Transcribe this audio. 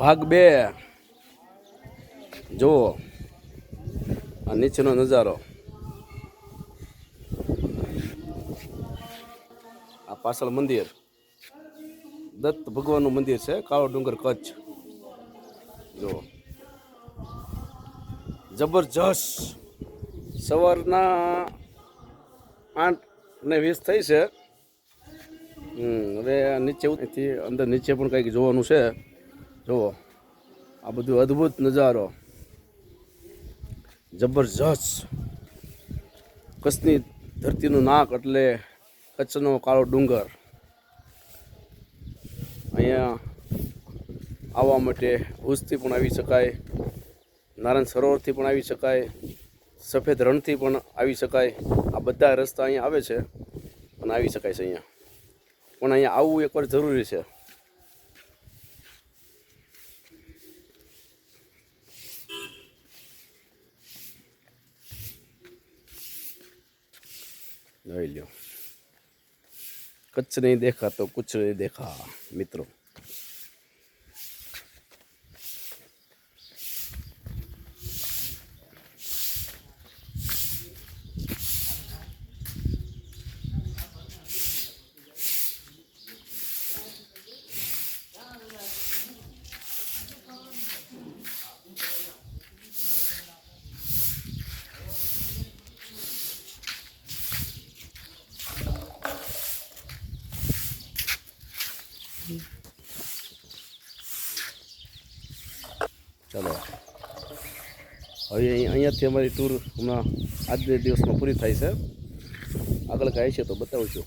ભાગ બે. જુઓ. આ નીચેનો નજારો. આ પાછળ મંદિર. દત્ત ભગવાનનું મંદિર છે, કાળો ડુંગર કચ્છ. જો જબરજસ્ત સવારના આઠ ને વીસ થઈ છે. હવે નીચે અંદર નીચે પણ કંઈક જોવાનું છે. જુઓ આ બધું અદ્ભુત નજારો. જબરજસ્ત. કચ્છની ધરતીનું નાક એટલે કચ્છનો કાળો ડુંગર. અહીંયા આવવા માટે ભુજથી પણ આવી શકાય, નારાયણ સરોવરથી પણ આવી શકાય, સફેદ રણથી પણ આવી શકાય. આ બધા રસ્તા અહીંયા આવે છે અને આવી શકાય છે અહીંયા. પણ અહીંયા આવવું એકવાર જરૂરી છે. જોઈ લ્યો. કચ્છ નહીં દેખા તો કુછ નહીં દેખા મિત્રો. ચાલો. હવે અહીં અહીંયાથી અમારી ટૂર હમણાં આજ બે દિવસમાં પૂરી થાય છે. આગળ કાંઈ છે તો બતાવું છું